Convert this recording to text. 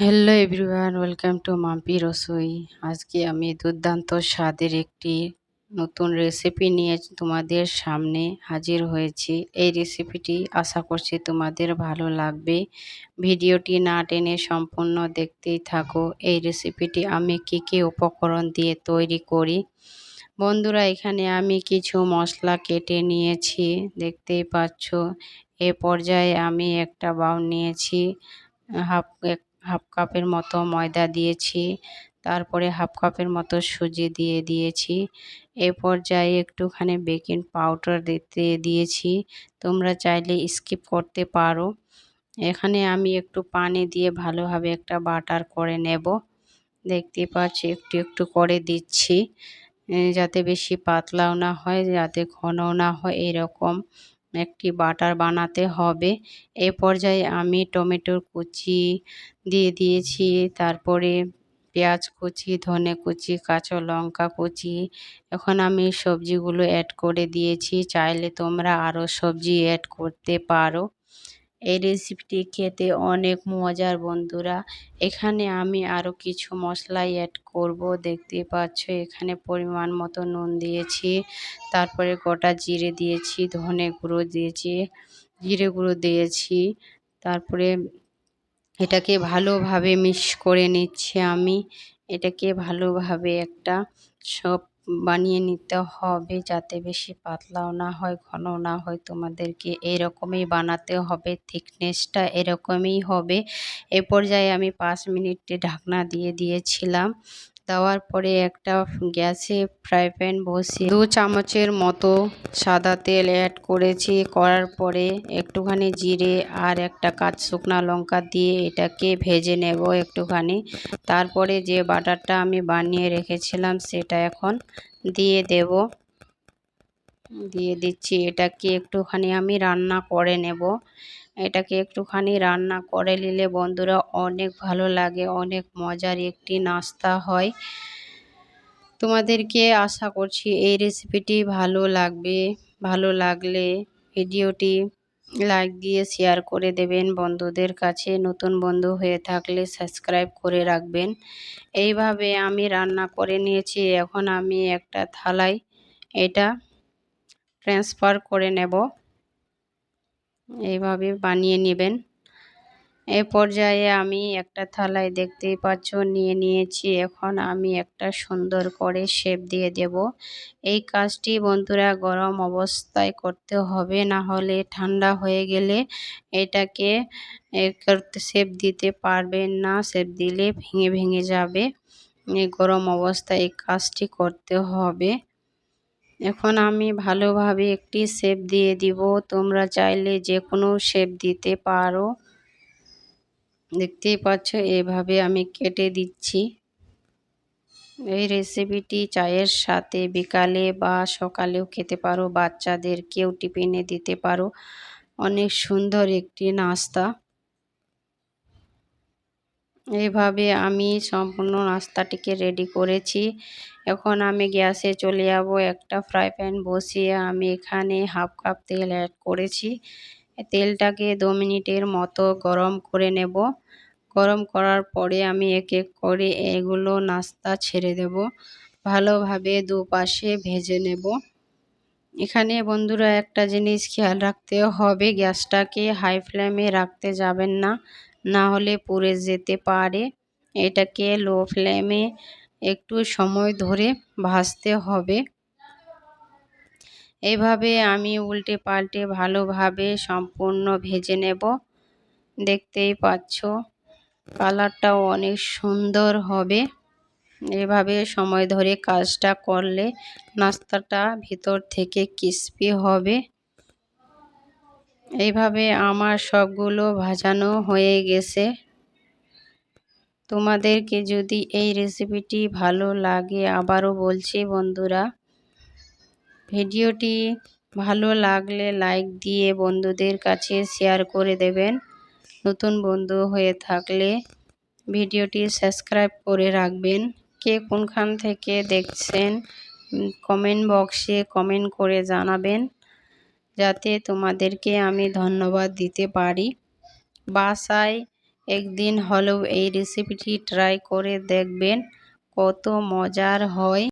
Hello everyone welcome to Mampi Rasoi আজকে আমি দুর্দান্ত স্বাদের একটি নতুন রেসিপি নিয়ে তোমাদের সামনে হাজির হয়েছি। এই রেসিপিটি আশা করছি তোমাদের ভালো লাগবে। ভিডিওটি না টেনে সম্পূর্ণ দেখতেই থাকো। এই রেসিপিটি আমি কী কী উপকরণ দিয়ে তৈরি করি? বন্ধুরা, এখানে আমি কিছু মশলা কেটে নিয়েছি, দেখতেই পাচ্ছ। এ পর্যায়ে আমি একটা বাউল নিয়েছি, হাফ হাফ কাপের মতো ময়দা দিয়েছি, তারপরে হাফ কাপের মতো সুজি দিয়ে দিয়েছি। এ পর্যায়ে একটুখানি বেকিং পাউডার দিতে দিয়েছি, তোমরা চাইলে স্কিপ করতে পারো। এখানে আমি একটু পানি দিয়ে ভালোভাবে একটা বাটার করে নেব। দেখতে পাচ্ছি একটু একটু করে দিচ্ছি যাতে বেশি পাতলাও না হয়, যাতে ঘনও না হয়, এরকম। একটি বাটার বানাতে হবে। এ পর্যায়ে আমি টমেটোর কুচি দিয়ে দিয়েছি, তারপরে পেঁয়াজ কুচি, ধনে কুচি, কাঁচা লঙ্কা কুচি। এখন আমি সবজিগুলো অ্যাড করে দিয়েছি, চাইলে তোমরা আরও সবজি অ্যাড করতে পারো। এই রেসিপিটি খেতে অনেক মজার, বন্ধুরা। এখানে আমি আরও কিছু মশলাই অ্যাড করব। দেখতে পাচ্ছ, এখানে পরিমাণ মতো নুন দিয়েছি। তারপরে গোটা জিরে দিয়েছি, ধনে গুঁড়ো দিয়েছি, জিরে গুঁড়ো দিয়েছি। তারপরে এটাকে ভালোভাবে মিক্স করে নিচ্ছি আমি। এটাকে ভালোভাবে একটা সব বানিয়ে নিতে হবে যাতে বেশি পাতলাও না হয় ঘন না হয়। তোমাদেরকে এরকমই বানাতে হবে, থিকনেসটা এরকমই হবে। এ পর্যায়ে আমি পাঁচ মিনিটে ঢাকনা দিয়ে দিয়েছিলাম। দেওয়ার পরে একটা গ্যাসে ফ্রাই প্যান বসিয়ে দু চামচের মতো সাদা তেল অ্যাড করেছি। করার পরে একটুখানি জিরে আর একটা কাঁচ শুকনা লঙ্কা দিয়ে এটাকে ভেজে নেব একটুখানি। তারপরে যে বাটারটা আমি বানিয়ে রেখেছিলাম সেটা এখন দিয়ে দেব। দিয়ে দিচ্ছি, এটাকে একটুখানি আমি রান্না করে নেব। এটাকে একটুখানি রান্না করে নিলে বন্ধুরা অনেক ভালো লাগে, অনেক মজার একটি নাস্তা হয়। তোমাদেরকে আশা করছি এই রেসিপিটি ভালো লাগবে, ভালো লাগলে ভিডিওটি লাইক দিয়ে শেয়ার করে দেবেন বন্ধুদের কাছে। নতুন বন্ধু হয়ে থাকলে সাবস্ক্রাইব করে রাখবেন। এইভাবে আমি রান্না করে নিয়েছি, এখন আমি একটা থালায় এটা ট্রান্সফার করে নেব। এইভাবে বানিয়ে নেবেন। এ পর্যায়ে আমি একটা থালায় দেখতেই পাচ্ছ, নিয়ে নিয়েছি। এখন আমি একটা সুন্দর করে শেপ দিয়ে দেব। এই কাজটি বন্ধুরা গরম অবস্থায় করতে হবে, না হলে ঠান্ডা হয়ে গেলে এটাকে শেপ দিতে পারবেন না শেপ দিলে ভেঙে ভেঙে যাবে। গরম অবস্থায় এই কাজটি করতে হবে। এখন আমি ভালোভাবে একটি শেপ দিয়ে দিব। তোমরা চাইলে যে কোনো শেপ দিতে পারো। দেখতেই পাচ্ছ, এভাবে আমি কেটে দিচ্ছি। এই রেসিপিটি চায়ের সাথে বিকালে বা সকালেও খেতে পারো। বাচ্চাদের কেউ টিফিনে দিতে পারো। অনেক সুন্দর একটি নাস্তা। এইভাবে আমি সম্পূর্ণ নাস্তাটিকে রেডি করেছি। এখন আমি গ্যাসে চলে যাব, একটা ফ্রাই প্যান বসিয়ে আমি এখানে হাফ কাপ তেল অ্যাড করেছি। তেলটাকে দু মিনিটের মতো গরম করে নেব। গরম করার পরে আমি এক এক করে এগুলো নাস্তা ছেড়ে দেব। ভালোভাবে দুপাশে ভেজে নেব। এখানে বন্ধুরা একটা জিনিস খেয়াল রাখতে হবে, গ্যাসটাকে হাই ফ্লেমে রাখতে যাবেন না। না হলে পুড়ে যেতে পারে। এটাকে লো ফ্লেমে একটু সময় ধরে ভাজতে হবে। এভাবে আমি উল্টে পাল্টে ভালোভাবে সম্পূর্ণ ভেজে নেব। দেখতেই পাচ্ছ, কালারটাও অনেক সুন্দর হবে। এভাবে সময় ধরে কাজটা করলে নাস্তাটা ভিতর থেকে ক্রিস্পি হবে। এইভাবে আমার সবগুলো ভাজানো হয়ে গেছে। তোমাদেরকে যদি এই রেসিপিটি ভালো লাগে, আবারও বলছি বন্ধুরা, ভিডিওটি ভালো লাগলে লাইক দিয়ে বন্ধুদের কাছে শেয়ার করে দেবেন। নতুন বন্ধু হয়ে থাকলে ভিডিওটি সাবস্ক্রাইব করে রাখবেন। কে কোনখান থেকে দেখছেন কমেন্ট বক্সে কমেন্ট করে জানাবেন। যাতে তোমাদেরকে আমি ধন্যবাদ দিতে পারি। বাসায় একদিন হলেও এই রেসিপিটি ট্রাই করে দেখবেন কত মজার হয়।